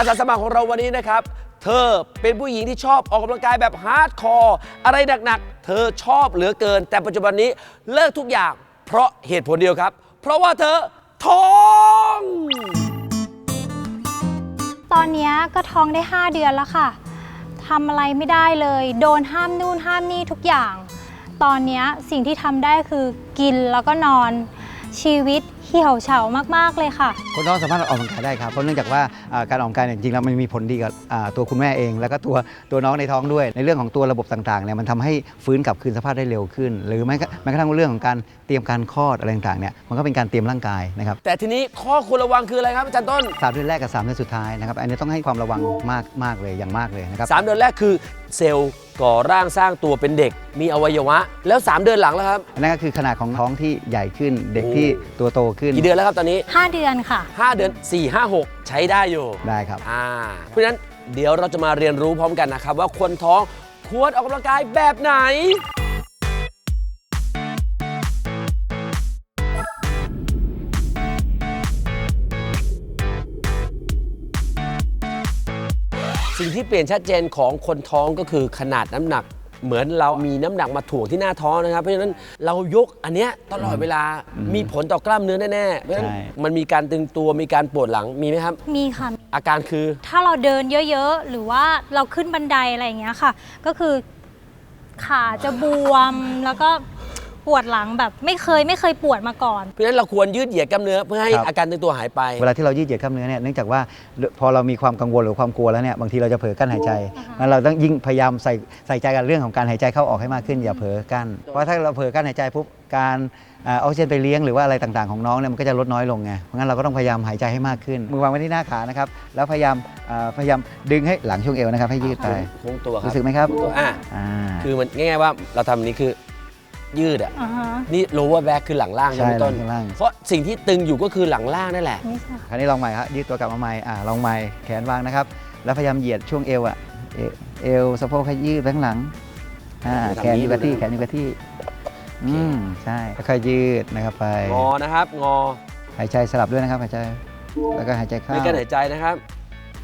อาสาสมัครของเราวันนี้นะครับ เธอเป็นผู้หญิงที่ชอบออกกำลังกายแบบฮาร์ดคอร์อะไรหนักๆ เธอชอบเหลือเกิน แต่ปัจจุบันนี้เลิกทุกอย่าง เพราะเหตุผลเดียวครับ เพราะว่าเธอท้อง ตอนเนี้ยก็ท้องได้ 5 เดือนแล้วค่ะทำอะไรไม่ได้เลย โดนห้ามนู่นห้ามนี่ทุกอย่าง ตอนเนี้ยสิ่งที่ทำได้คือกินแล้วก็นอน ชีวิตเหี่ยวเฉามากๆเลยค่ะ คนท้องสามารถออกกำลังกายได้ครับเพราะเนื่องจากว่าอ่าการออกกำลังกายเนี่ยจริงๆแล้วมันมีผลดีกับอ่าตัวคุณแม่เอง แล้วก็ตัวตัวน้องในท้องด้วย ในเรื่องของตัวระบบต่างๆเนี่ยมันทำให้ฟื้นกลับคืนสภาพได้เร็วขึ้น หรือแม้กระแม้กระทั่งเรื่องของการเตรียมการคลอดอะไรต่างๆเนี่ยมันก็เป็นการเตรียมร่างกายนะครับ แต่ทีนี้ข้อควรระวังคืออะไรครับอาจารย์ต้น สามเดือนแรกกับสามเดือนสุดท้ายนะครับอันนี้ต้องให้ความระวังมากมากเลยอย่างมากเลยนะครับสามเดือนแรกคือเซลล์ก่อร่างสร้างตัวเป็นเด็ก มีอวัยวะ แล้ว 3 เดือนหลังแล้วครับอันนั่นก็คือขนาดของท้องที่ใหญ่ขึ้นเด็กที่ตัวโตขึ้น กี่เดือนแล้วครับตอนนี้ 5 เดือนค่ะ 5 เดือน 4 5 6 ใช้ได้อยู่ได้ครับ อ่าเพราะฉะนั้นเดี๋ยวเราจะมาเรียนรู้พร้อมกันนะครับ ว่าคนท้องควรออกกำลังกายแบบไหน สิ่งที่เปลี่ยนชัดเจนของคนท้องก็คือขนาดน้ำหนัก เหมือนเรามีน้ำหนักมาถ่วงที่หน้าท้องนะครับ เพราะฉะนั้นเรายกอันเนี้ยตลอดเวลามีผลต่อกล้ามเนื้อแน่ๆเพราะฉะนั้นใช่ มันมีการตึงตัวมีการปวดหลังมีไหมครับ มีค่ะ อาการคือ ถ้าเราเดินเยอะๆ หรือว่าเราขึ้นบันไดอะไรอย่างเงี้ยค่ะ ก็คือขาจะบวมแล้วก็ ปวดหลังแบบไม่เคยไม่เคยปวดมาก่อน เพราะฉะนั้นเราควรยืดเหยียดกล้ามเนื้อเพื่อให้ครับ อาการตึงตัวหายไป เวลาที่เรายืดเหยียดกล้ามเนื้อเนี่ยเนื่องจากว่าพอเรามีความกังวลหรือความกลัวแล้วเนี่ยบางทีเราจะเผลอกั้นหายใจงั้นเราต้องยิ่งพยายามใส่ใส่ใจกับเรื่องของการหายใจเข้าออกให้มากขึ้นอย่าเผลอกั้นเพราะถ้าเราเผลอกั้นหายใจปุ๊บการอ่าออกซิเจนไปเลี้ยงหรือว่าอะไรต่างๆของน้องเนี่ยมันก็จะลดน้อยลงไงเพราะงั้นเราก็ต้องพยายามหายใจให้มากขึ้น มือวางไว้ที่หน้าขานะครับแล้วพยายามอ่าพยายามดึงให้หลังช่วงเอวนะครับให้ยืดไปโค้งตัวครับรู้สึกไหมครับโค้งตัวอะอ่า คือมันง่ายๆว่าเราทำอันนี้คือ ยืดอะ อ่าฮะนี่ lower back คือหลังล่างใช่ไหมใช่ต้น หลังล่าง เพราะสิ่งที่ตึงอยู่ก็คือหลังล่างนั่นแหละ นี่ค่ะ คราวนี้ลองใหม่ครับยืดตัวกลับมาใหม่อ่าลองใหม่แขนวางนะครับ แล้วพยายามเหยียดช่วงเอวอะเอวเอวสะโพกให้ยืดไปข้างหลังอ่าทำแขนอยู่กับที่นี้แขนอยู่กับที่อืมใช่ค่อยๆยืดนะครับไปงอนะครับ งอหายใจสลับด้วยนะครับหายใจแล้วก็หายใจเข้าไม่กั้นหายใจนะครับ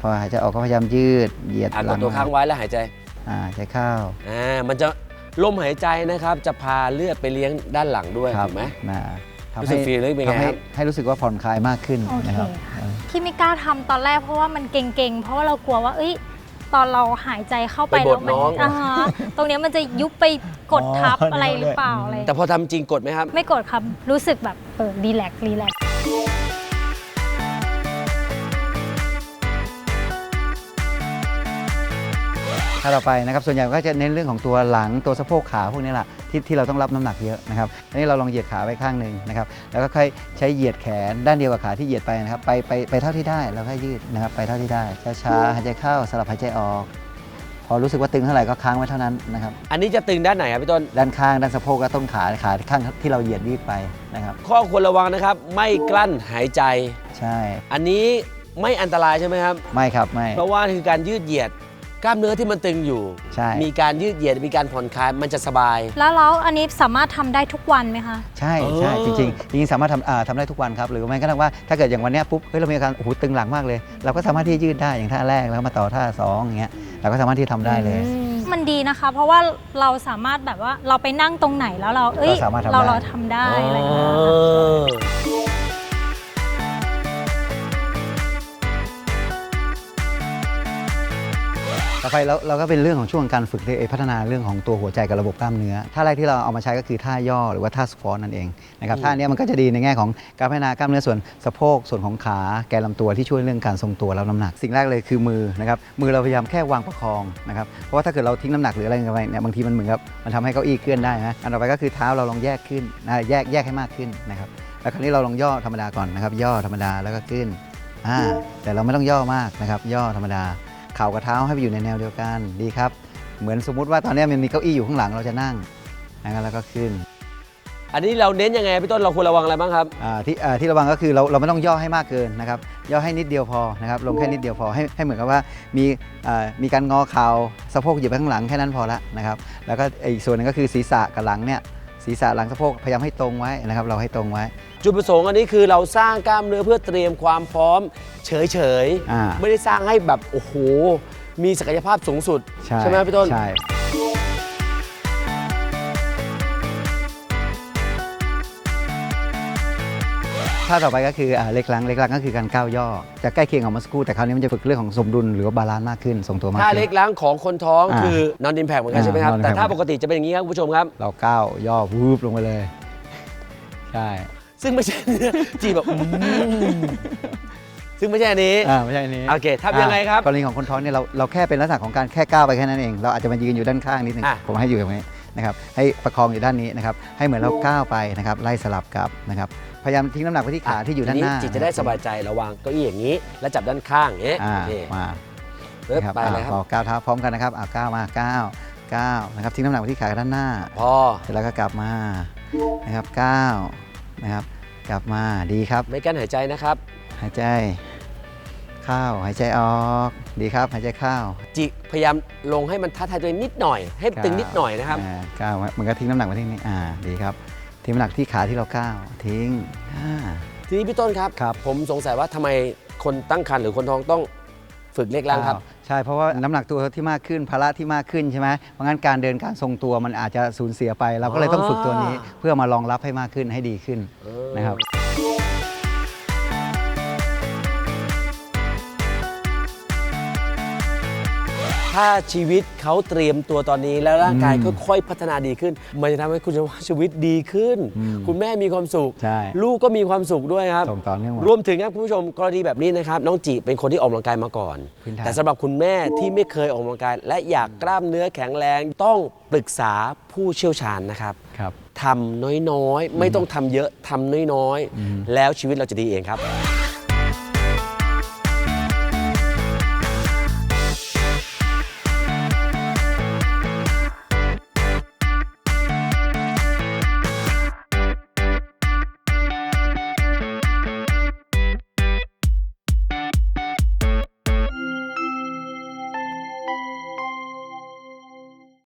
พอหายใจออกก็พยายามยืดเหยียดอ่านหกลัดงตัวค้างไว้แล้วหายใจ อ่าหายใจเข้าอ่ามันจะ ลมหายใจนะครับจะพาเลือดไปเลี้ยงด้านหลังด้วยครับถูกไหม นะทำรู้สึก feeling เป็นไงทำให้ครับ ให้รู้สึกว่าผ่อนคลายมากขึ้นโอเคนะครับ ค่ะที่ไม่กล้าทำตอนแรกเพราะว่ามันเก่งๆ เพราะว่าเรากลัวว่า เอ้ย ตอนเราหายใจเข้าไปไปบดแล้วมัน้อง อ่าฮะตรงเนี้ยมันจะยุบไปกดทับอ๋อออะไรหรือเปล่าอะไรแต่พอทำจริงกดไหมครับ ไม่กดครับรู้สึกแบบเออรีแลกซ์รีแลก ถ้าเราไปนะครับส่วนใหญ่ก็จะเน้นเรื่องของตัวหลังตัวสะโพกขาพวกนี้แหละที่ที่เราต้องรับน้ำหนักเยอะนะครับอันนี้เราลองเหยียดขาไว้ข้างหนึ่งนะครับแล้วก็ค่อยใช้เหยียดแขนด้านเดียวกับขาที่เหยียดไปนะครับไปไปไปเท่าที่ได้แล้วก็ยืดนะครับไปเท่าที่ได้ช้าๆหายใจเข้าสลับหายใจออกพอรู้สึกว่าตึงเท่าไหร่ก็ค้างไว้เท่านั้นนะครับ อันนี้จะตึงด้านไหนครับพี่ต้น ด้านข้างด้านสะโพกและต้นขาขาข้างที่เราเหยียดยืดไปนะครับ ข้อควรระวังนะครับ ไม่กลั้นหายใจ ใช่ อันนี้ไม่อันตรายใช่ไหมครับ ไม่ครับไม่ เพราะว่าคือการยืดเหยียด กล้ามเนื้อที่มันตึงอยู่ ใช่ มีการยืดเหยียดมีการผ่อนคลายมันจะสบาย แล้วแล้วอันนี้สามารถทำได้ทุกวันไหมคะ ใช่ใช่เออ จริงๆจริงๆสามารถทำอ่าทำได้ทุกวันครับหรือไม่ก็ทั่งว่าถ้าเกิดอย่างวันเนี้ยปุ๊บเฮ้ยเรามีอาการโอ้โหตึงหลังมากเลย เราก็สามารถที่จะยืดได้อย่างท่าแรกแล้วมาต่อท่าสองอย่างเงี้ยเราก็สามารถที่จะทำได้เลย มันดีนะคะ เพราะว่าเราสามารถแบบว่าเราไปนั่งตรงไหนแล้วเรา เอ้ย เราสามารถทำได้ เราเราทำได้อะไรอย่างเงี้ยค่ะ ต่อไปเราเราก็เป็นเรื่องของช่วงการฝึกที่พัฒนาเรื่องของตัวหัวใจกับระบบกล้ามเนื้อท่าแรกที่เราเอามาใช้ก็คือท่าย่อหรือว่าท่าสควอตนั่นเองนะครับท่าเนี้ยมันก็จะดีในแง่ของการพัฒนากล้ามเนื้อส่วนสะโพกส่วนของขาแกนลำตัวที่ช่วยเรื่องการทรงตัวแล้วน้ำหนัก สิ่งแรกเลยคือมือนะครับมือเราพยายามแค่วางประคองนะครับเพราะว่าถ้าเกิดเราทิ้งน้ำหนักหรืออะไรลงไปเนี่ยบางทีมันเหมือนกับมันทำให้เก้าอี้เคลื่อนได้นะอันต่อไปก็คือเท้าเราลองแยกขึ้นนะแยกแยกให้มากขึ้นนะครับแล้วคราวนี้เราลองย่อธรรมดาก่อนนะครับย่อธรรมดาแล้วก็ขึ้นอ่าแต่เราไม่ต้องย่อมากนะครับย่อธรรมดา เข่ากับเท้าให้ไปอยู่ในแนวเดียวกันดีครับ เหมือนสมมุติว่าตอนนี้มันมีเก้าอี้อยู่ข้างหลังเราจะนั่งนะครับแล้วก็ขึ้นอันนี้เราเน้นยังไงพี่ต้นเราควรระวังอะไรบ้างครับอ่าที่อ่าที่ระวังก็คือเราเราไม่ต้องย่อให้มากเกินนะครับย่อให้นิดเดียวพอนะครับลงแค่นิดเดียวพอให้ให้เหมือนกับว่ามีอ่ามีการงอเข่าสะโพกอยู่ไปข้างหลังแค่นั้นพอละนะครับแล้วก็อีกส่วนหนึงก็คือศีรษะกับหลังเนี่ยศีรษะหลังสะโพกพยายามให้ตรงไว้นะครับเราให้ตรงไว้ จุดประสงค์อันนี้คือเราสร้างกล้ามเนื้อเพื่อเตรียมความพร้อม เฉยอ่าๆ ไม่ได้สร้างให้แบบโอ้โห มีศักยภาพสูงสุดใช่ไหมพี่ต้น ใช่ ท่าต่อไปก็คืออ่าเล็กลังเล็กลังก็คือการก้าวย่อ จะใกล้เคียงกับเมื่อสักครู่แต่คราวนี้มันจะฝึกเรื่องของสมดุลหรือว่าบาลานซ์มากขึ้นทรงตัวมากท่าขึ้นเล็กล้างของคนท้องอ่าคือนอนดินแพกเหมือนกันอ่าใช่ไหมครับ nondimpact แต่ถ้าปกติจะเป็นอย่างนี้ครับคุณผู้ชมครับ เราก้าวย่อวูบลงไปเลย ใช่ ซึ่งไม่ใช่จีบแบบอืมซึ่งไม่ใช่อันนี้ อ่าไม่ใช่อันนี้โอเคทำยังไงครับ อ่ากรณีของคนท้องเนี่ยเราเราแค่เป็นลักษณะของการแค่ก้าวไปแค่นั้นเอง เราอาจจะมายืนอยู่ด้านข้างนิดนึงอะ ผมให้อยู่ตรงนี้นะครับให้ประคองอยู่ด้านนี้นะครับให้เหมือนเราก้าวไปนะครับไล่สลับกับนะครับพยายามทิ้งน้ำหนักไปที่ขาที่อยู่ด้านหน้าจิตจะได้สบายใจระวางเก้าอี้อย่างนี้ แล้วจับด้านข้างอย่างนี้อ่านี่มาเริ่มนะครับไปเลยคอ่ารับพอก้าวเท้าพร้อมกันนะครับอ่าก้าวมาก้าวก้าวนะครับทิ้งน้ำหนักไปที่ขาด้านหน้า พอ เสร็จแล้วก็กลับมานะครับก้าว นะครับ กลับมาดีครับ ไม่กั้นหายใจนะครับ หายใจเข้าหายใจออกดีครับ หายใจเข้าจิพยายามลงให้มันท้าทายตัวเองนิดหน่อย ให้ตึงนิดหน่อยนะครับอ่าก้าวไว้มันก็ทิ้งน้ำหนักไว้ที่นี่อ่าดีครับทิ้งน้ำหนักที่ขาที่เราก้าวทิ้งอ่าทีนี้พี่ต้นครับ ครับ ผมสงสัยว่าทำไมคนตั้งครรภ์หรือคนท้องต้องฝึกเล็กล้างครับ ใช่เพราะว่าน้ำหนักตัวที่มากขึ้นภาระที่มากขึ้นใช่ไหมเพราะงั้นการเดินการทรงตัวมันอาจจะสูญเสียไป เราก็เลยต้องฝึกตัวนี้ เพื่อมารองรับให้มากขึ้นให้ดีขึ้นนะครับ ถ้าชีวิตเขาเตรียมตัวตอนนี้แล้วร่างกายอืมค่อยๆพัฒนาดีขึ้น มันจะทำให้คุณชีวิตดีขึ้นอืมคุณแม่มีความสุข ใช่ลูกก็มีความสุขด้วยครับ ส่งต่อเนื่องมารวมถึงครับคุณผู้ชมกรณีแบบนี้นะครับน้องจีเป็นคนที่ออกกำลังกายมาก่อน พื้นฐาน แต่สำหรับคุณแม่ที่ไม่เคยออกกำลังกาย และอยากกล้ามเนื้อแข็งแรงต้องปรึกษาผู้เชี่ยวชาญนะครับครับ ทำน้อยๆ ไม่ต้องทำเยอะทำน้อยๆ แล้วชีวิตเราจะดีเองครับ